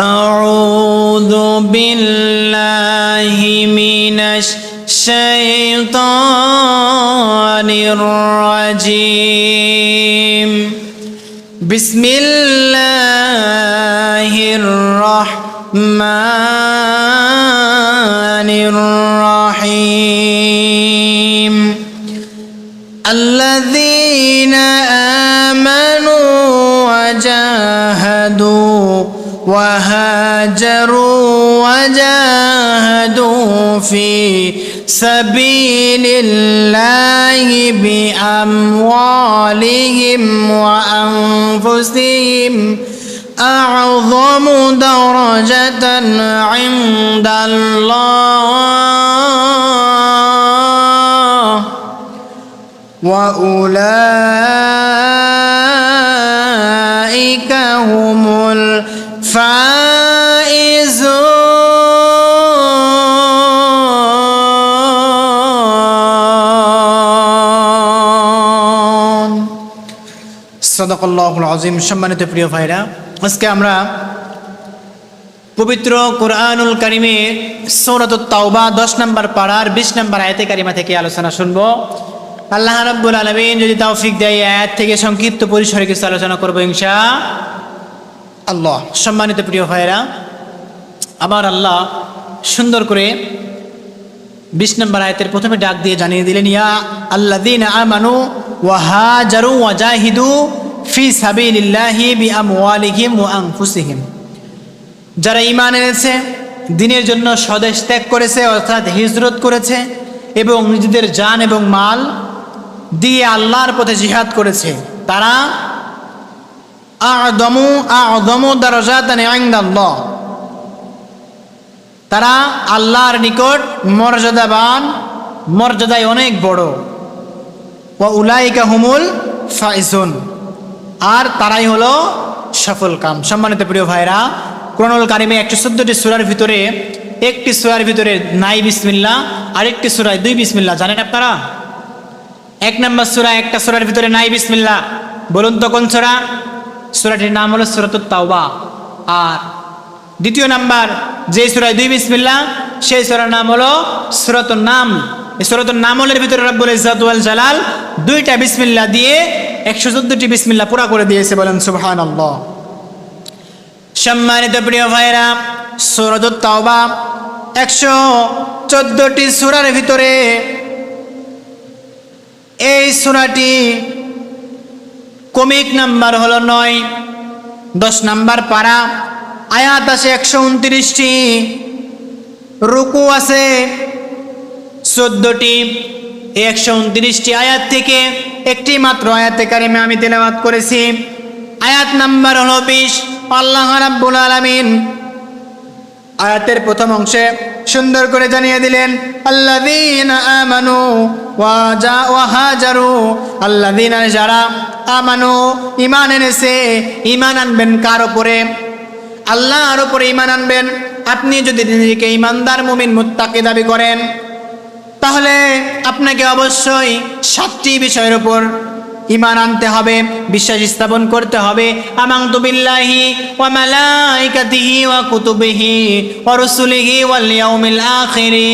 أعوذ بالله من الشيطان الرجيم. بسم الله الرحمن الرحيم. الذين آمنوا وهاجروا وجاهدوا في سبيل الله بأموالهم وأنفسهم. أعظم درجة عند الله. وأولئك هم ফাইজুন সদকল্লাহুল আজিম সম্মানিত প্রিয় ভাইরা, আজকে আমরা পবিত্র কোরআনুল কারিমে সৌরত তাওবা দশ নম্বর পাড়ার বিশ নম্বর আয়তে কারিমা থেকে আলোচনা শুনব। আল্লাহ রাব্বুল আলমিন যদি তাওফিক দেয় আয়াত থেকে সংক্ষিপ্ত পরিসরে কিছু আলোচনা করব ইনশা। আল্লাহ। সম্মানিত প্রিয় ভাইরা আবার আল্লাহ সুন্দর করে বিশ নম্বর আয়তের প্রথমে ডাক দিয়ে জানিয়ে দিলেন, ইয়া আল্লাদিন আমানু ওয়াহাজারু ওয়াজাহিদু ফি সাবিলিল্লাহি বিআমওয়ালিহিম ওয়া আনফুসিহিম। যারা ঈমান এনেছে, দিনের জন্য স্বদেশ ত্যাগ করেছে, অর্থাৎ হিজরত করেছে এবং নিজেদের জান এবং মাল দিয়ে আল্লাহর পথে জিহাদ করেছে, তারা আদমু আদমু দারজাতান ইনদাল্লাহ। তারা আল্লাহর নিকট মর্যাদাবান, মর্যাদায় অনেক বড়। ও উলাইকা হুমুল ফাইজুন আর তারাই হলো সফল কাম। সম্মানিত প্রিয় ভাইরা, কোরআনুল কারিমে একশো চোদ্দটি সুরার ভিতরে একটি সুরার ভিতরে নাই বিসমিল্লা আরেকটি সুরায় দুই বিসমিল্লা জানেন আপনারা? এক নম্বর সুরা, একটা সুরার ভিতরে নাই বিসমিল্লা বলুন তো কোন সুরা? সুরাটির নাম হলো সুরাতুত তাওবা। আর দ্বিতীয় নাম্বার যে সুরায় দুই বিসমিল্লা সেই সুরার নাম হলো সুরতুল নাম। এই সুরতুল নামলের ভিতরে রব্বুল ইজাতুল জালাল দুইটা বিসমিল্লা দিয়ে একশো চোদ্দটি বিসমিল্লা পুরা করে দিয়েছে বলেন সুবহান সম্মানিত প্রিয় ভাইরা সুরতুল তাওবা একশো চোদ্দটি সুরার ভিতরে এই সুরাটি কমিক নাম্বার হল নয়, দশ নাম্বার পারা, আয়াত আছে একশো উনত্রিশটি, রুকু আছে চোদ্দটি একশো উনত্রিশটি আয়াত থেকে একটি মাত্র আয়াতে কারিমে আমি তেলাবাদ করেছি। আয়াত নাম্বার হল বিশ, আল্লাহ রাব্বুল আলামিন আয়াতের প্রথম অংশে সুন্দর করে জানিয়ে দিলেন, আল্লাযীনা আমানু ওয়া জা, ওয়া হাজারু, আল্লাযীনা যারা আমানু ঈমান এনেছে, ঈমান আনবেন কার উপরে? আল্লাহর উপরে ঈমান আনবেন। আপনি যদি নিজেকে ইমানদার মুমিন, মুত্তাকি দাবি করেন, তাহলে আপনাকে অবশ্যই সাতটি বিষয়ের উপর ইমান আনতে হবে বিশ্বাস স্থাপন করতে হবে আমাংতু বিল্লাহি ওয়া মালাইকাতিহি ওয়া কুতুবিহি ওয়া রুসুলিহি ওয়াল ইয়াউমিল আখিরি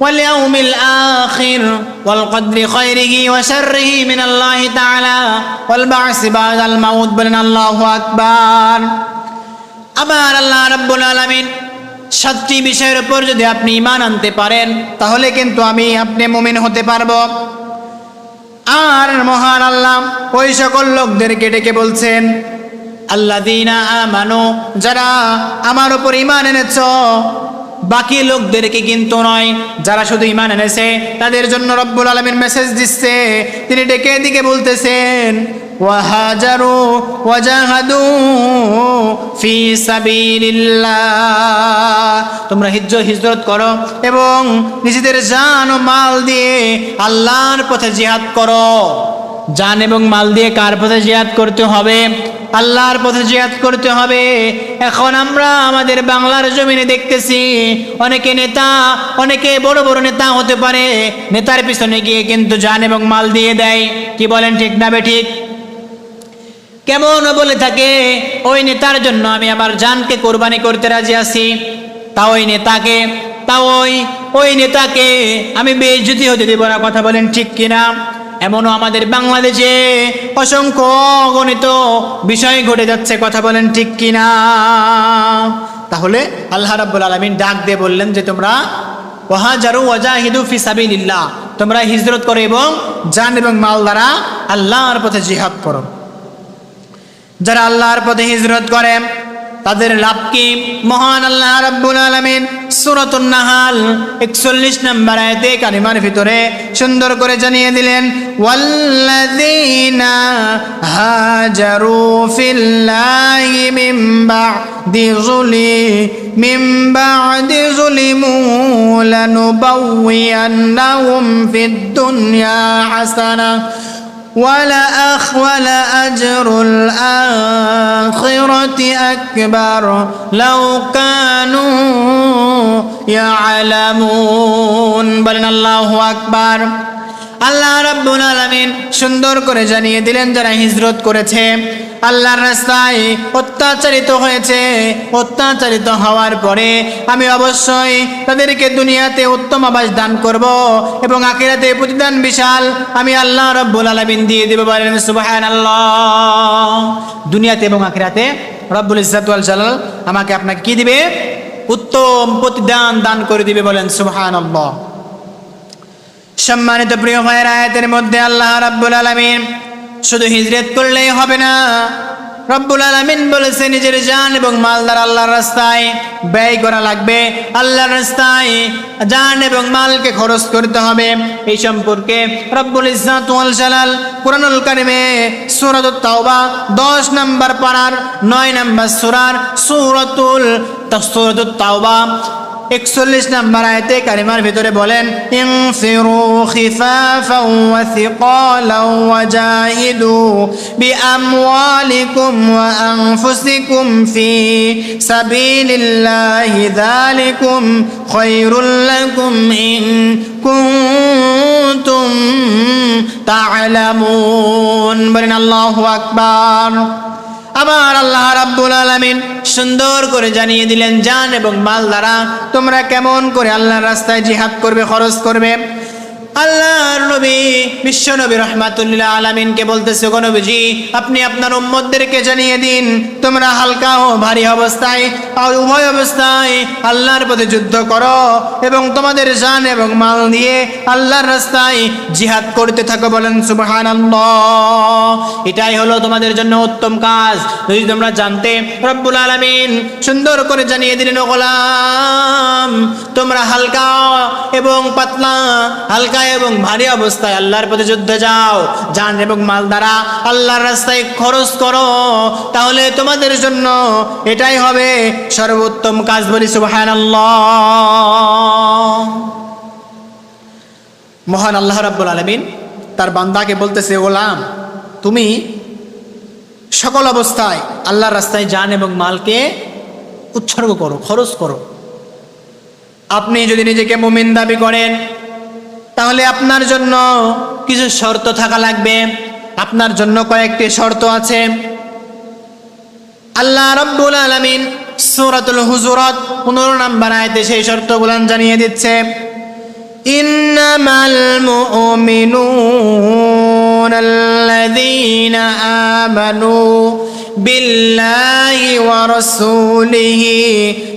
واليوم الآخر والقدر خيره وشره من الله تعالى والبعث بعد الموت بلن الله أكبر আবার আল্লাহ রাব্বুল আলামিন সাতটি বিষয়ের উপর যদি আপনি ইমান আনতে পারেন তাহলে কিন্তু আমি আপনি মুমিন হতে পারবো আর মহান আল্লাহ ওই সকল লোকদেরকে ডেকে বলছেন আল্লাহ দিনা আমানো, যারা আমার উপর ইমান এনেছ বাকি লোকদেরকে কিন্তু নয়। যারা শুধু ইমান এনেছে, তাদের জন্য রব্বুল আলমীর মেসেজ দিচ্ছে। তিনি ডেকে দিকে বলতেছেন ওয়াজাহাদু ফি সাবিলিল্লাহ। তোমরা হিজ্জ, হিজরত করো এবং নিজেদের জান ও মাল দিয়ে আল্লাহর পথে জিহাদ করো। জান এবং মাল দিয়ে কার পথে জিহাদ করতে হবে? আল্লাহর পথে জিহাদ করতে হবে। এখন আমরা আমাদের বাংলার জমিনে দেখতেছি, অনেকে নেতা, অনেকে বড় বড় নেতা হতে পারে। নেতার পিছনে গিয়ে কিন্তু জান এবং মাল দিয়ে দেয়। কি বলেন ঠিক না বে ঠিক? কেমন বলে থাকে, ওই নেতার জন্য আমি আমার জানকে কোরবানি করতে রাজি আছি। তা ওই নেতাকে, তা ওই ওই নেতাকে আমি বেজ্জুতি হতে দেব না, কথা বলেন ঠিক কিনা? এমনও আমাদের বাংলাদেশে অসংখ্য গণিত বিষয় ঘটে যাচ্ছে, কথা বলেন ঠিক কিনা? তাহলে আল্লাহ রাব্বুল আলামিন ডাক দিয়ে বললেন যে, তোমরা ওয়াহাজারু ওয়াজাহিদু ফি সাবিলিল্লাহ, তোমরা হিজরত করো এবং জান এবং মাল দ্বারা আল্লাহর পথে জিহাদ করো। যারা আল্লাহর পথে হিজরত করে তাদের লাভ কি? মহান আল্লাহ রাব্বুল আলামিন সূরাতুন নাহাল 41 নম্বর আয়াতে কারিমার ভিতরে সুন্দর করে জানিয়ে দিলেন, ওয়াল্লাযীনা হাজারু ফিল্লাহি মিন বা'দি যুলি, মিন বা'দি যুলিমু লানুবাওয়িয়ান্নাহুম ফিদ দুনিয়া হাসানাহ ولأخ ولأجر الآخرة أكبر. لو كانوا يعلمون. بلن الله أكبر. আল্লাহ রাব্বুল আলামিন সুন্দর করে জানিয়ে দিলেন যারা হিজরত করেছে। আল্লাহর রাস্তায় অত্যাচারিত হয়েছে। অত্যাচারিত হওয়ার পরে আমি অবশ্যই তাদেরকে দুনিয়াতে উত্তম আবাস দান করব এবং আখিরাতে প্রতিদান বিশাল আমি আল্লাহ রব্বুল আলামিন দিয়ে দেব বলেন সুবহানাল্লাহ। দুনিয়াতে এবং আখিরাতে রব্বুল ইজ্জাতুল জালাল আমাকে আপনাকে কি দিবে? উত্তম প্রতিদান দান করে দিবে বলেন সুবহানাল্লাহ। সম্মানিত প্রিয় ভাইয়ের আয়াতের মধ্যে আল্লাহ রাব্বুল আলামিন শুধু হিজরত করলেই হবে না, রব্বুল আলামিন বলেছে নিজের জান এবং মালদার আল্লাহর রাস্তায় ব্যয় করা লাগবে। আল্লাহর রাস্তায় জান এবং মালকে খরচ করতে হবে। এই সম্পর্কে রব্বুল ইজ্জাত ওয়াল জালাল কুরআনুল কারিমে সূরাতুত তাওবা 10 নম্বর পারার 9 নম্বর সূরার সূরাতুল, সূরাতুত তাওবা একচল্লিশ নাম্বার আয়তে কারিমার ভিতরে বলেন ইনফিরু খিফাফাও ওয়া থিকালাও ওয়া জাহিদু বিআমওয়ালিকুম ওয়া আনফুসিকুম ফি সাবিলিল্লাহি যালিকুম খায়রুল লাকুম ইন কুনতুম তা'লামুন বলেন, আল্লাহু আকবার। আবার আল্লাহ রাব্বুল আলামিন সুন্দর করে জানিয়ে দিলেন যান এবং মাল দ্বারা তোমরা কেমন করে আল্লাহর রাস্তায় জিহাদ করবে, খরচ করবে? আল্লাহর নবী, বিশ্ব নবী রহমাতুল্লাহ আলামিনকে বলতেছে, গো নবীজি, আপনি আপনার উম্মতদেরকে জানিয়ে দিন, তোমরা হালকা ও ভারী অবস্থায় আর উভয় অবস্থায় আল্লাহর পথে যুদ্ধ করো এবং তোমাদের জান এবং মাল দিয়ে আল্লাহর রাস্তায় জিহাদ করতে থাকো। বলেন, সুবহানাল্লাহ। এটাই হলো তোমাদের জন্য উত্তম কাজ। যদি তোমরা জানতে রব্বুল আলামিন সুন্দর করে জানিয়ে দিলেন গোলাম, তোমরা হালকা এবং পাতলা, হালকা এবং ভারী অবস্থায় আল্লাহর পথে যুদ্ধে যাও জান এবং মাল দ্বারা আল্লাহর রাস্তায় খরচ করো। তাহলে তোমাদের জন্য এটাই হবে সর্বোত্তম কাজ বলি সুবহানাল্লাহ। মহান আল্লাহ রাব্বুল আলামিন তার বান্দাকে বলতেছে, গোলাম, তুমি সকল অবস্থায় আল্লাহর রাস্তায় যান এবং মালকে উৎসর্গ করো, খরচ করো। আপনি যদি নিজেকে মুমিন দাবি করেন তাহলে আপনার জন্য কিছু শর্ত থাকা লাগবে। আপনার জন্য কয়েকটি শর্ত আছে। আল্লাহ রব্বুল আলামিন সূরাতুল হুজুরাত 15 নম্বর আয়াতে সেই শর্তগুলো জানিয়ে দিচ্ছে। ইন্নামাল মুমিনুন আল্লাযীনা আমানু بالله ورسوله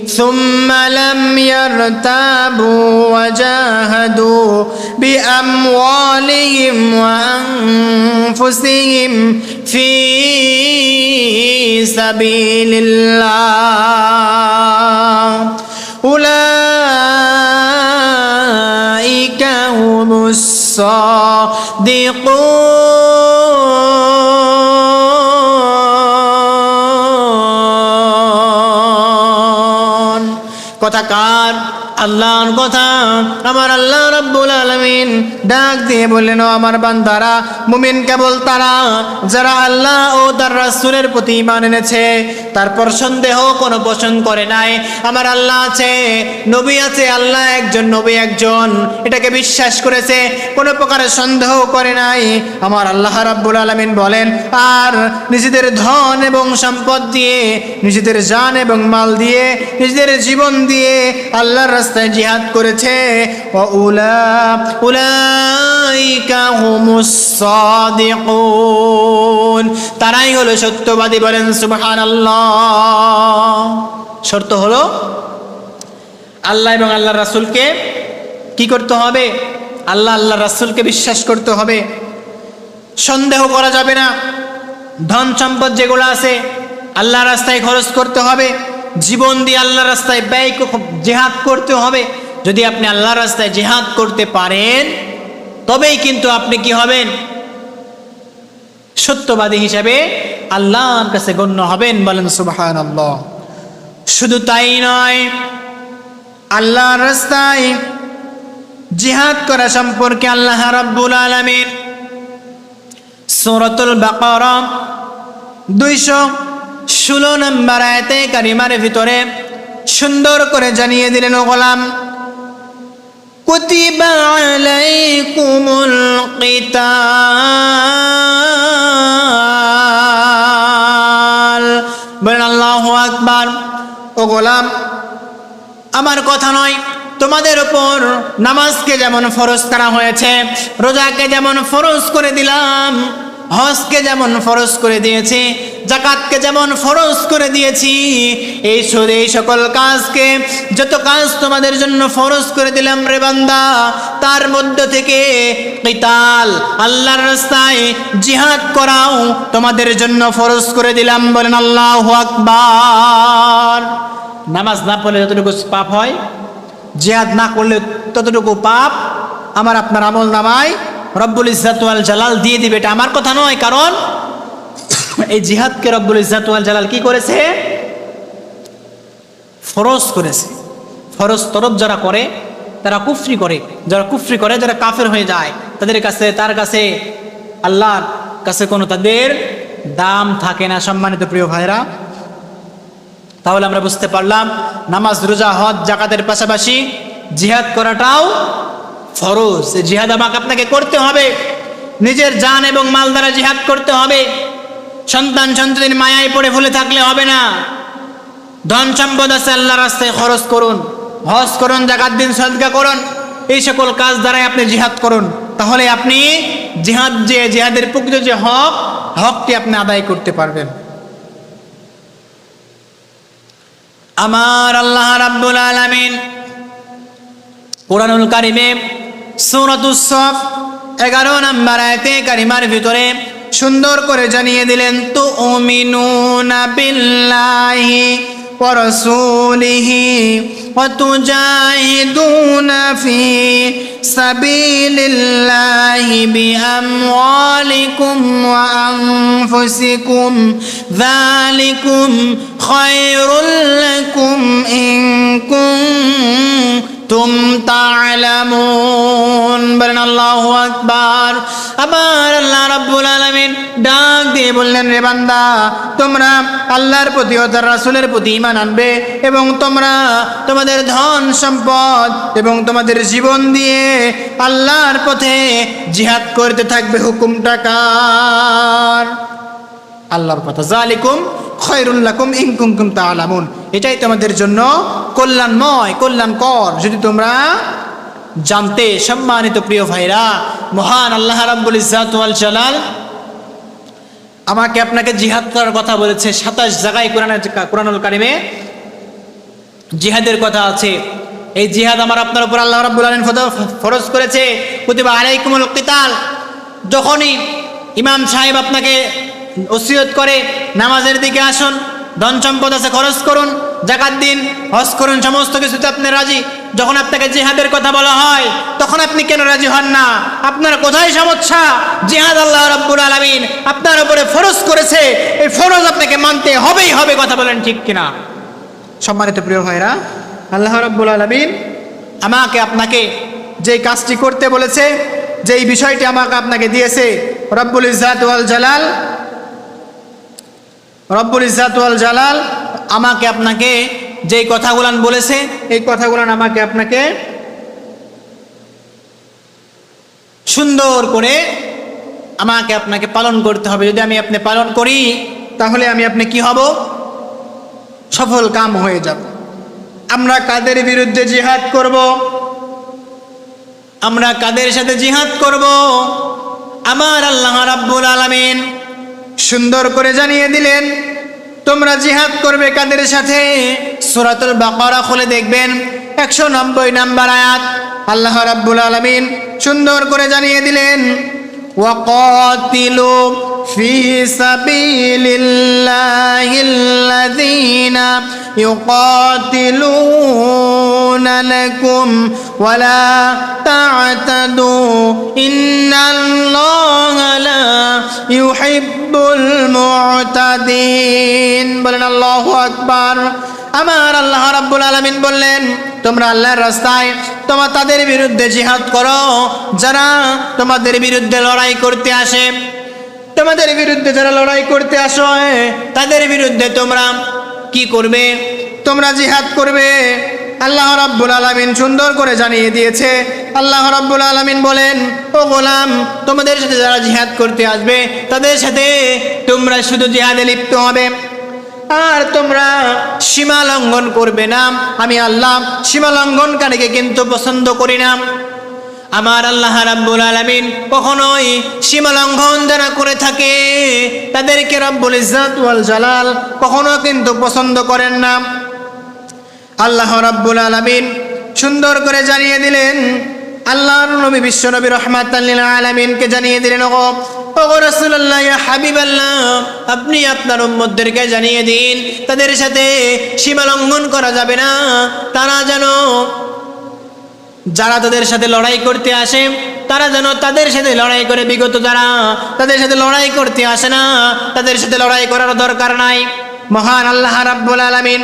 ثم لم يرتابوا وجاهدوا بأموالهم وأنفسهم في سبيل الله أولئك هم الصادقون. কথাকার আল্লাহর কথা, আমার আল্লাহ রাব্বুল আলামিন ডাক দিয়ে বললেন আমার বান্দারা, মুমিন কেবল তারা, যারা আল্লাহ ও তার রাসূলের প্রতি ঈমান এনেছে, তারপর সন্দেহ কোনো পোষণ করে নাই। আমার আল্লাহ আছে, নবী আছে, আল্লাহ একজন, নবী একজন। এটাকে বিশ্বাস করেছে, কোনো প্রকারের সন্দেহ করে নাই। আমার আল্লাহ রাব্বুল আলামিন বলেন, আর নিজেদের ধন এবং সম্পদ দিয়ে, নিজেদের জান এবং মাল দিয়ে, নিজেদের জীবন দিয়ে আল্লাহর রাস্তায় জিহাদ করেছে। উলা, উলাইকা হুমুস তারাই হলো সত্যবাদী বলেন, সুবহানাল্লাহ। শর্ত হলো, আল্লাহ এবং আল্লাহ রাসূলকে কি করতে হবে? আল্লাহ আল্লাহ রাসূলকে বিশ্বাস করতে হবে। সন্দেহ করা যাবে না। ধন সম্পদ যেগুলো আছে আল্লাহ রাস্তায় খরচ করতে হবে। জীবন দিয়ে আল্লাহ রাস্তায় ব্যয় জেহাদ করতে হবে। যদি আপনি আল্লাহ রাস্তায় জেহাদ করতে পারেন, তবেই কিন্তু আপনি কি হবেন? সত্যবাদী হিসাবে আল্লাহর কাছে গণ্য হবেন বলেন সুবাহান আল্লাহ শুধু তাই নয়, আল্লাহর রাস্তায় জিহাদ করা সম্পর্কে আল্লাহ রাব্বুল আলামিন সূরাতুল বাকারা দুইশো ষোলো নম্বর আয়াতে কারিমার ভিতরে সুন্দর করে জানিয়ে দিলেন, ও গোলাম বলেন, আল্লাহু আকবার। ও গোলাম, আমার কথা নয়, তোমাদের ওপর নামাজকে যেমন ফরজ করা হয়েছে, রোজাকে যেমন ফরজ করে দিলাম হজকে যেমন ফরজ করে দিয়েছি, জাকাতকে যেমন ফরজ করে দিয়েছি, এই এই সকল কাজকে, যত কাজ তোমাদের জন্য ফরজ করে দিলাম রে বান্দা, তার মধ্য থেকে কিতাল, আল্লাহর রাস্তায় জিহাদ করাও তোমাদের জন্য ফরজ করে দিলাম বলেন আল্লাহু আকবার। নামাজ না পড়লে যতটুকু পাপ হয়, জিহাদ না করলে ততটুকু পাপ আমার আপনার আমল নামায় রব্বুল ইজাতুয়াল জালাল দিয়ে দিবে, এটা আমার কথা নয়, কারণ এই জিহাদকে রব্বুল ইজাতুয়াল জালাল কি করেছে? ফরজ করেছে। ফরজ তরফ যারা করে, তারা কুফরি করে। যারা কুফরি করে, যারা কাফের হয়ে যায়, তাদের কাছে, তার কাছে, আল্লাহর কাছে কোনো তাদের দাম থাকে না, সম্মানিত প্রিয় ভাইরা তাহলে আমরা বুঝতে পারলাম, নামাজ, রোজা, হজ জাকাতের পাশাপাশি জিহাদ করাটাও ফরজ জিহাদ আমাকে আপনাকে করতে হবে, নিজের জান এবং মাল দ্বারা জিহাদ করতে হবে, সন্তান সন্ততির মায়ায় পড়ে ভুলে থাকলে হবে না। ধন সম্পদ আছে আল্লাহ রাস্তায়, খরচ করুন, হজ করুন, জাকাত দিন, সদকা করুন, এই সকল কাজ দ্বারাই আপনি জিহাদ করুন। তাহলে আপনি জিহাদ যে, জিহাদের প্রকৃত যে হক, হকটি আপনি আদায় করতে পারবেন। আমার আল্লাহ রাব্বুল আলামিন কোরআনুল কারিমে সূরাতুস সফ এগারো নম্বর আয়াতে কারিমার ভিতরে সুন্দর করে জানিয়ে দিলেন তো উমিনুনা বিল্লাহি ورسوله وتجاهدون في سبيل الله بأموالكم وأنفسكم ذلكم خير لكم إن كنتم কুন্তুম তালামুন বলেন আল্লাহু আকবার। আবার আল্লাহ রাব্বুল আলামিন ডাক দিয়ে বললেন, রে বান্দা, তোমরা আল্লাহর প্রতি ও তার রাসূলের প্রতি ঈমান আনবে এবং তোমরা তোমাদের ধন সম্পদ এবং তোমাদের জীবন দিয়ে আল্লাহর পথে জিহাদ করতে থাকবে। হুকুমটা কার? আল্লাহর কথা। জালিকুম খয়রুল্লাকুম তা আলামুন এটাই তোমাদের জন্য কল্যাণময়, কল্যাণকর। যদি তোমরা জানতে সম্মানিত প্রিয় ভাইরা, মহান আল্লাহ রাব্বুল ইজ্জাত ওয়াল জালাল আমাকে আপনাকে জিহাদ করার কথা বলেছে সাতাশ জায়গায় কোরআনের কোরআনুল কারিমে। জিহাদের কথা আছে। এই জিহাদ আমার আপনার উপর আল্লাহ রাব্বুল আলামিন ফরজ- করেছে। কুতিবা আলাইকুমুল কিতাল। যখনই ইমাম সাহেব আপনাকে ওসিয়ত করে, নামাজের দিকে আসুন, ধন সম্পদ আছে খরচ করুন, জাকাত দিন, হজ করুন, সমস্ত কিছুতে আপনি রাজি। যখন আপনাকে জিহাদের কথা বলা হয়, তখন আপনি কেন রাজি হন না? আপনার কোথায় সমস্যা? জিহাদ আল্লাহ রাব্বুল আলামিন আপনার উপরে ফরজ করেছে। এই ফরজ আপনাকে মানতে হবেই হবে, কথা বলেন ঠিক কিনা? সম্মানিত প্রিয় ভাইরা, আল্লাহ রাব্বুল আলামিন আমাকে আপনাকে যে কাজটি করতে বলেছে, যেই বিষয়টি আমাকে আপনাকে দিয়েছে, রব্বুল ইজাত জালাল রব্বুল ইজাতুয়াল জালাল আমাকে আপনাকে যেই কথাগুলান বলেছে, এই কথাগুলান আমাকে আপনাকে সুন্দর করে আমাকে আপনাকে পালন করতে হবে। যদি আমি আপনি পালন করি, তাহলে আমি আপনি কি হব? সফল কাম হয়ে যাব। আমরা কাদের বিরুদ্ধে জিহাদ করব? আমরা কাদের সাথে জিহাদ করব? আমার আল্লাহ রাব্বুল আলামিন সুন্দর করে জানিয়ে দিলেন, তোমরা জিহাদ করবে কাদের সাথে? সুরাতুল বাকারা খুলে দেখবেন, একশো নব্বই নাম্বার আয়াত। আল্লাহ রাব্বুল আলমিন সুন্দর করে জানিয়ে দিলেন ওয়াকাতিলু في سبيل الله الذين يقاتلون لكم ولا تعتدوا إن الله لا يحب المعتدين বলেন আল্লাহু আকবার আমার আল্লাহ রাব্বুল আলামিন বললেন তোমরা আল্লাহর রাস্তায় তোমার তাদের বিরুদ্ধে জিহাদ করো যারা তোমাদের বিরুদ্ধে লড়াই করতে আসে তোমাদের বিরুদ্ধে যারা লড়াই করতে আসো তাদের বিরুদ্ধে তোমরা কি করবে? তোমরা জিহাদ করবে। আল্লাহ রাব্বুল আলামিন সুন্দর করে জানিয়ে দিয়েছে। আল্লাহ রাব্বুল আলামিন বলেন, ও গোলাম, তোমাদের সাথে যারা জিহাদ করতে আসবে, তাদের সাথে তোমরা শুধু জিহাদে লিপ্ত হবে। আর তোমরা সীমা লঙ্ঘন করবে না। আমি আল্লাহ সীমা লঙ্ঘনকারীকে কিন্তু পছন্দ করি না। আমার আল্লাহ রাব্বুল আলামিন কখনোই সীমা লঙ্ঘন যারা করে থাকে। তাদেরকে রব্বুল ইজ্জাত ওয়াল জালাল কখনো কিন্তু পছন্দ করেন না। আল্লাহ রাব্বুল আলামিন সুন্দর করে জানিয়ে দিলেন, আল্লাহর নবী বিশ্ব নবী রহমাতাল্লিল আলামিনকে জানিয়ে দিলেন হাবিবাল্লাহ, আপনি আপনার উম্মতদেরকে জানিয়ে দিন, তাদের সাথে সীমা লঙ্ঘন করা যাবে না। তারা যেন যারা তাদের সাথে লড়াই করতে আসে, তারা যেন তাদের সাথে লড়াই করে। বিগত যারা তাদের সাথে লড়াই করতে আসে না, তাদের সাথে লড়াই করার দরকার নাই। মহান আল্লাহ রাব্বুল আলামিন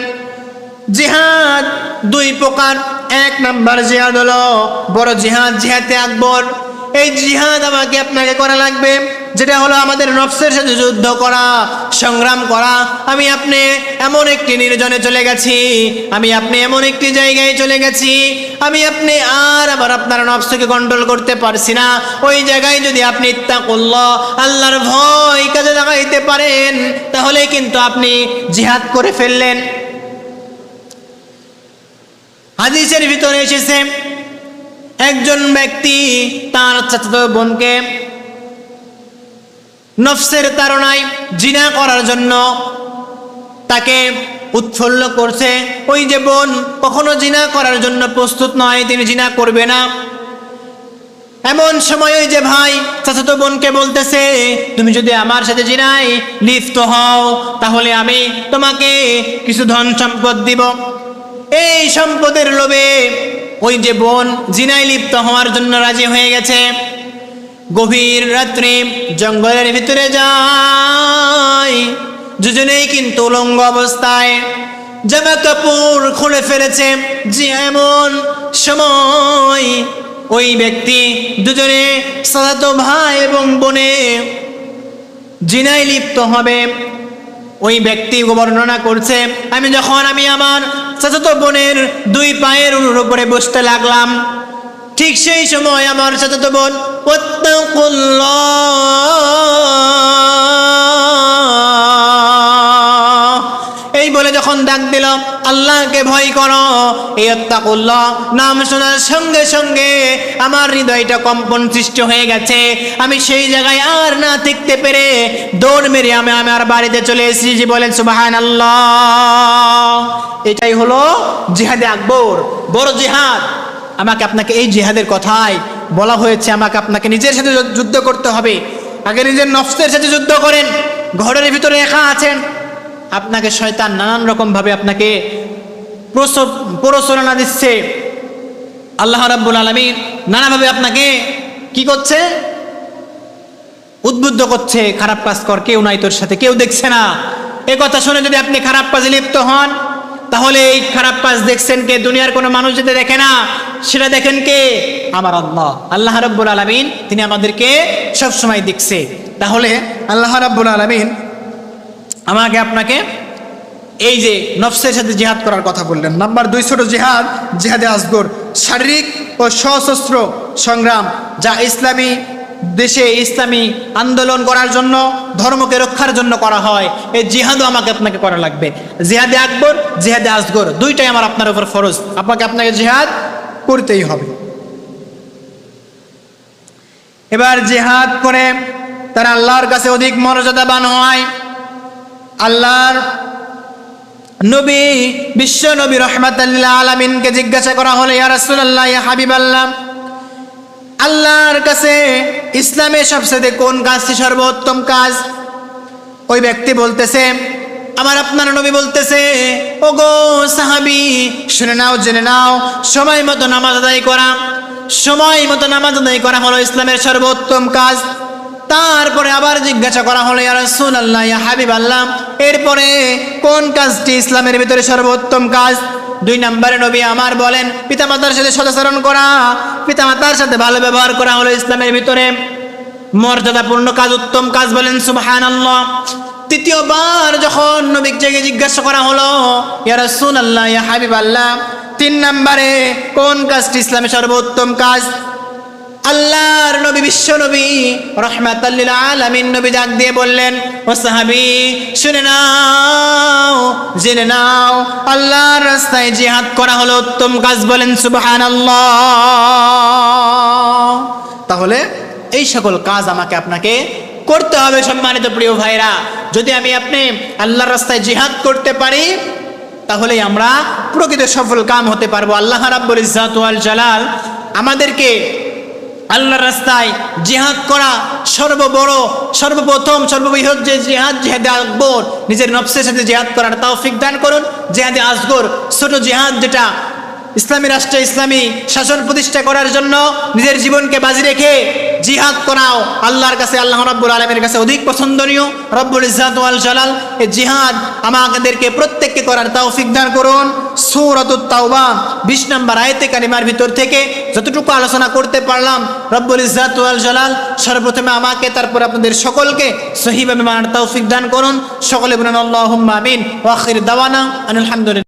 জিহাদ দুই প্রকার। এক নাম্বার জিহাদ হলো বড় জিহাদ, জিহাদে আকবর। এই জিহাদ আমাকে আপনাকে করা লাগবে। যেটা হলো আমাদের নফসের সাথে যুদ্ধ করা, সংগ্রাম করা। আমি আপনি এমন একটি নির্জনে চলে গেছি, আমি আপনি এমন একটি জায়গায় চলে গেছি, আমি আপনি আর আবার আপনার নফসকে কন্ট্রোল করতে পারছি না। ওই জায়গায় যদি আপনি ইত্তাকুল্লাহ, আল্লাহর ভয় কাজে লাগাইতে পারেন, তাহলে কিন্তু আপনি জিহাদ করে ফেললেন। হাদিসের ভিতরে এসেছে, একজন ব্যক্তি তার চাচাতো বোনকে নফসের তারণায় জিনা করার জন্য তাকে উৎফুল্ল করছে। ওই যে বোন, কখনো জিনা করার জন্য প্রস্তুত নয়, তিনি জিনা করবে না। এমন সময় ওই যে ভাই চাচাতো বোনকে বলতেছে, তুমি যদি আমার সাথে জিনাই লিপ্ত হও, তাহলে আমি তোমাকে কিছু ধন সম্পদ দিব। এই সম্পদের লোভে ওই যে বোন জিনায় লিপ্ত হওয়ার জন্য রাজি হয়ে গেছে। গভীর রাত্রে জঙ্গলের ভিতরে যায়। দুজনেই কিন্তু উলঙ্গ অবস্থায়। জামা কাপড় খুলে ফেলেছে যে এমন সময়। ওই ব্যক্তি দুজনে সাদাতো ভাই এবং বোনে জিনায় লিপ্ত হবে। ওই ব্যক্তি বর্ণনা করছে, আমি যখন আমি আমার চাচাতো বোনের দুই পায়ের উপরে বসতে লাগলাম ঠিক সেই সময় আমার চাচাতো বোন, "ওয়াত্তাকুল্লাহ" এই বলে যখন ডাক দিল আল্লাহকে ভয় করো এই অত্যাকুল্লাহ নাম শোনার সঙ্গে সঙ্গে আমার হৃদয়টা কম্পন সৃষ্টি হয়ে গেছে। আমি সেই জায়গায় আর না থাকতে পেরে দৌড় মেরে আমি আমার বাড়িতে চলে এসেছি বলেন সুবাহান আল্লাহ এটাই হলো জিহাদে আকবর, বড় জিহাদ। আমাকে আপনাকে এই জিহাদের কথাই বলা হয়েছে, আমাকে আপনাকে নিজের সাথে যুদ্ধ করতে হবে। আগে নিজের নফসের সাথে যুদ্ধ করেন, ঘরের ভিতরে একা আছেন। আপনাকে শয়তান নানান রকমভাবে আপনাকে প্ররোচনা দিচ্ছে। আল্লাহ রাব্বুল আলমিন নানাভাবে আপনাকে কি করছে? উদ্বুদ্ধ করছে, খারাপ কাজ কর, কেউ নাই তোর সাথে, কেউ দেখছে না। এ কথা শুনে যদি আপনি খারাপ কাজে লিপ্ত হন তাহলে এই খারাপ কাজ দেখছেন কে? দুনিয়ার কোনো মানুষ যদি দেখে না, সেটা দেখেন কে? আমার আল্লাহ। আল্লাহ রব্বুল আলমিন, তিনি আমাদেরকে সবসময় দেখছে। তাহলে আল্লাহ রব্বুল আলমিন আমাকে আপনাকে এই যে নফসের সাথে জিহাদ করার কথা বললেন। নাম্বার দুই, ছোট জিহাদ, জিহাদে আসগর শারীরিক ও সশস্ত্র সংগ্রাম, যা ইসলামী দেশে ইসলামী আন্দোলন করার জন্য, ধর্মকে রক্ষার জন্য করা হয়। এই জিহাদও আমাকে আপনাকে করা লাগবে। জিহাদে আকবর, জিহাদে আসগর, দুইটাই আমার আপনার উপর ফরজ। আপনাকে আপনাকে জিহাদ করতেই হবে। এবার জিহাদ করে তারা আল্লাহর কাছে অধিক মর্যাদাবান হয়। আল্লাহর নবী, বিশ্ব নবী রহমাতাল্লাহ আলমিনকে জিজ্ঞাসা করা হলে হাবিব আল্লাহ আল্লাহর কাছে ইসলামের সবচেয়ে কোন কাজটি সর্বোত্তম কাজ? ওই ব্যক্তি বলতেছে, আমার আপনার নবী বলতেছে ও গো সাহাবি, শুনে নাও, জেনে নাও, সময় মতো নামাজ আদায় করা, সময় মতো নামাজ আদায় করা হলো ইসলামের সর্বোত্তম কাজ। তারপরে আবার জিজ্ঞাসা করা হলো, ইয়া রাসূলুল্লাহ, ইয়া হাবিব আল্লাহ এরপরে কোন কাজটি ইসলামের ভিতরে সর্বোত্তম কাজ? দুই নম্বরে নবী আমার বলেন, পিতামাতার সাথে সদাচরণ করা পিতা মাতার সাথে ভালো ব্যবহার করা হলো ইসলামের ভিতরে। মর্যাদাপূর্ণ কাজ, উত্তম কাজ বলেন সুবহান আল্লাহ তৃতীয়বার যখন নবীক জেগে জিজ্ঞাসা করা হলো, ইয়া রাসূলুল্লাহ, ইয়া হাবিব আল্লাহ তিন নম্বরে কোন কাজটি ইসলামের সর্বোত্তম কাজ? আল্লাহর নবী, বিশ্ব নবী রহমাতাল্লিল আলামিন নবী ডাক দিয়ে বললেন, ও সাহাবি, শুনে নাও, জেনে নাও, আল্লাহর রাস্তায় জিহাদ করা হলো উত্তম কাজ বলেন সুবহানাল্লাহ। তাহলে এই সকল কাজ আমাকে আপনাকে করতে হবে সম্মানিত প্রিয় ভাইরা। যদি আমি আপনি আল্লাহর রাস্তায় জিহাদ করতে পারি তাহলে আমরা প্রকৃত সফল কাম হতে পারব। আল্লাহ রাব্বুল ওয়াল জালাল আমাদেরকে আল্লাহর রাস্তায় জিহাদ করা সর্ববড়, সর্বপ্রথম, সর্ববৃহৎ যে জিহাদ, জেহাদে আকবর নিজের নফসের সাথে জিহাদ করার তৌফিক দান করুন। জেহাদে আসগর ছোট জিহাদ যেটা ইসলামী রাষ্ট্রে ইসলামী শাসন প্রতিষ্ঠা করার জন্য নিজের জীবনকে বাজি রেখে জিহাদ করাও আল্লাহর কাছে, আল্লাহ রাব্বুল আলমের কাছে অধিক পছন্দনীয়। রব্বুল ইজাত জালাল এই জিহাদ আমাদেরকে প্রত্যেককে করার তৌফিক দান করুন। সূরাতুত তাওবা 20 নম্বর আয়াতে কারিমার ভিতর থেকে যতটুকু আলোচনা করতে পারলাম, রব্বুল ইজাত জালাল, সর্বপ্রথমে আমাকে, তারপর আপনাদের সকলকে সহিভাবে মানার তৌফিক দান করুন। সকলে বলেন আল্লাহুম্মা আমিন, ওয়া আখির দাওয়ানা, আলহামদুলিল্লাহ।